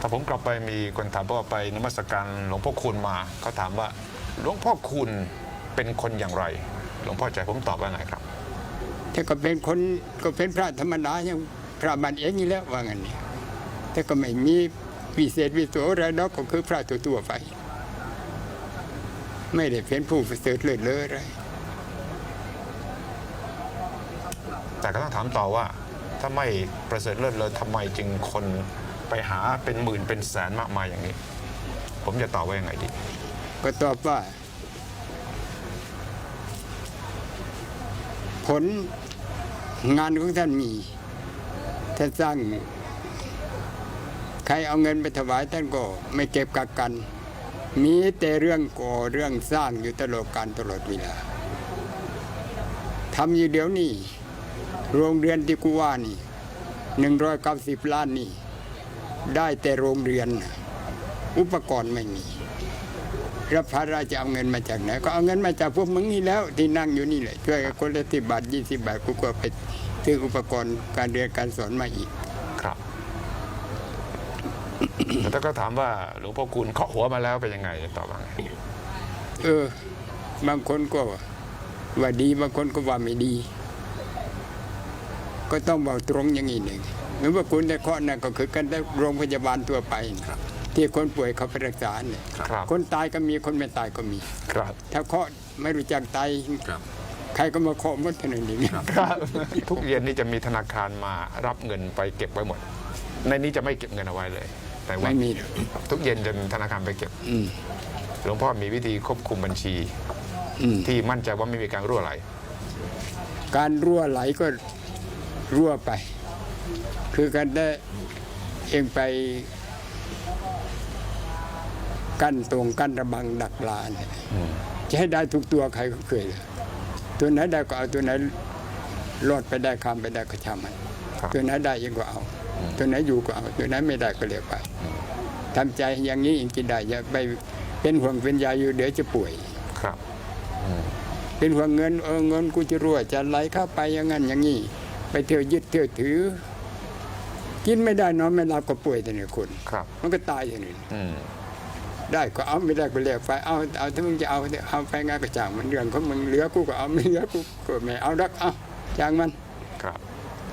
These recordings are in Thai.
ถ้าผมกลับไปมีคนถามว่าไปนมัสการหลวงพ่อคูณมาเขาถามว่าหลวงพ่อคูณเป็นคนอย่างไร หลวงพ่อใจผมตอบว่าไงครับแต่ก็เป็นคนก็เป็นพระธรรมดาอย่างพระบันเองนี่แหล้วว่างั้นเนี่ยแต่ก็ไม่มีวิเศษวิโสอะไรนอกก็คือพระตัวๆไป ไม่ได้เป็นผู้ประเสริฐเลิศเลออะไร แต่ก็ต้องถามต่อว่าถ้าไม่ประเสริฐเลิศเลยทำไมจึงคน ไปหาเป็นหมื่นเป็นแสนมากมายอย่างนี้ ผมจะตอบว่ายังไงดี ก็ตอบว่า ผลงานของท่านมีท่านสร้าง ใครเอาเงินไปถวายท่านก็ไม่เก็บกักกัน มีแต่เรื่องก่อเรื่องสร้างอยู่ตลอดการตลอดเวลาทำอยู่เดี๋ยวนี้โรงเรียนที่กูว่านี่หนึ่งร้อยเก้าสิบล้านนี่ ได้แต่โรงเรียน อุปกรณ์ไม่มีรับพระราชเอาเงินมาจากไหนก็เอาเงินมาจากพวกมึงนี่แล้ว ที่นั่งอยู่นี่แหละช่วยกันคนละสิบบาทยี่สิบบาทกูก็ไปซื้ออุปกรณ์การเรียนการสอนมาอีก ครับแต่ถ้าก็ถามว่าหลวงพ่อคูณเคาะหัวมาแล้วเป็นยังไงจะตอบว่าไงเออ บางคนก็ว่าดีบางคนก็ว่าไม่ดี ก็ต้องบอกตรงอย่างนี้หนึ่งเหมือนว่าคุณได้เคราะห์นั่นก็คือกันได้โรงพยาบาลทั่วไปนะที่คนป่วยเขาไปรักษาเนี่ยครับคนตายก็มีคนไม่ตายก็มี ครับ ถ้าเคราะห์ไม่รู้จักตายครับใครก็มาเคาะหมดเท่านั้นเองครับทุกเย็นนี่จะมีธนาคารมารับเงินไปเก็บไว้หมด ในนี้จะไม่เก็บเงินเอาไว้เลย แต่ว่าไม่มีหรอกทุกเย็นจะมีธนาคารไปเก็บอืมหลวงพ่อมีวิธีควบคุมบัญชีอืมที่มั่นใจว่าไม่มีการรั่วไหล การรั่วไหลก็ รั่วไป คือกันได้เองไปกั้นตรงกั้นระบังดักปลาเนี่ยจะให้ได้ทุกตัวใครก็เคยเลยตัวไหนได้ก็เอาตัวไหนรอดไปได้คำไปได้ก็ช่างมันครับตัวไหนได้เองก็เอา ตัวไหนอยู่ก็เอา ตัวไหนไม่ได้ก็เรียกไปทำใจอย่างนี้เองกินได้อย่าไปเป็นห่วงเป็นใยอยู่เดี๋ยวจะป่วยครับเป็นห่วงเงินเออเงินกูจะรั่วจะไหลเข้าไปอย่างนั้นอย่างนี้ ไปเที่ยวยึดเที่ยวถือ กินไม่ได้นอนไม่หลับก็ป่วยแต่เนี่ยคนครับ มันก็ตายอย่างนี้อืมได้ก็เอาไม่ได้ก็เรียกไปเอาเอาถ้ามึงจะเอาเอาไปงานกระจ่างมันเรื่องของมึงเหลือกูก็เอาไม่เหลือกูก็ไม่เอาดักเอาจ้างมัน ครับ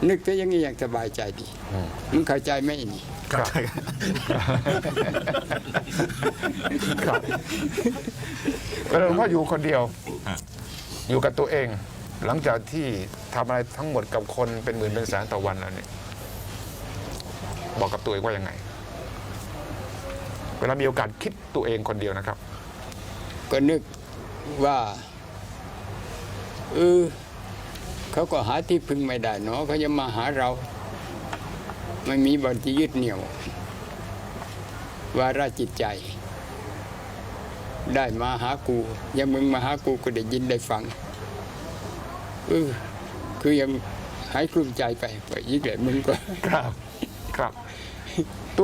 นึกแต่อย่างนี้อย่างสบายใจดีอืม มึงเข้าใจไหมนี่ครับ ครับเวลาหลวงพ่ออยู่คนเดียว อยู่กับตัวเอง หลังจากที่ทำอะไรทั้งหมดกับคนเป็นหมื่นเป็นแสนต่อวันแล้วเนี่ยบอกกับตัวเองว่ายังไง เวลามีโอกาสคิดตัวเองคนเดียวนะครับ ก็นึกว่าเออเขาก็หาที่พึ่งไม่ได้เนาะเขาจะมาหาเราไม่มีบนที่ยึดเหนี่ยว วาระจิตใจ ได้มาหากู อยังมึงมาหากูก็ได้ยินได้ฟัง เออคือยังหายกลุ้มใจไปไปยิ่งแหลมมึงก็ครับ ครับ ตัว